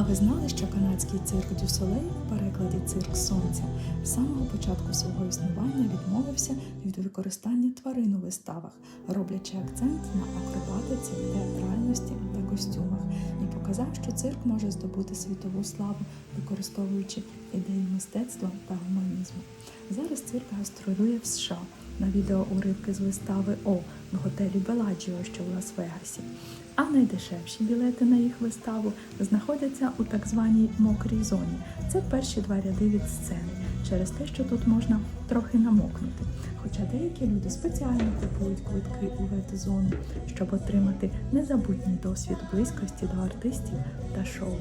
А ви знали, що канадський цирк Дю Солей в перекладі цирк сонця з самого початку свого існування відмовився від використання тварин у виставах, роблячи акцент на акробатиці, театральності та костюмах, і показав, що цирк може здобути світову славу, використовуючи ідеї мистецтва та гуманізму. Зараз цирк гастролює в США на відео уривки з вистави О в готелі Беладжіо, що в Лас-Вегасі. А найдешевші білети на їх виставу знаходяться у так званій мокрій зоні. Це перші два ряди від сцени, через те, що тут можна трохи намокнути. Хоча деякі люди спеціально купують квитки у вет-зону, щоб отримати незабутній досвід близькості до артистів та шоу.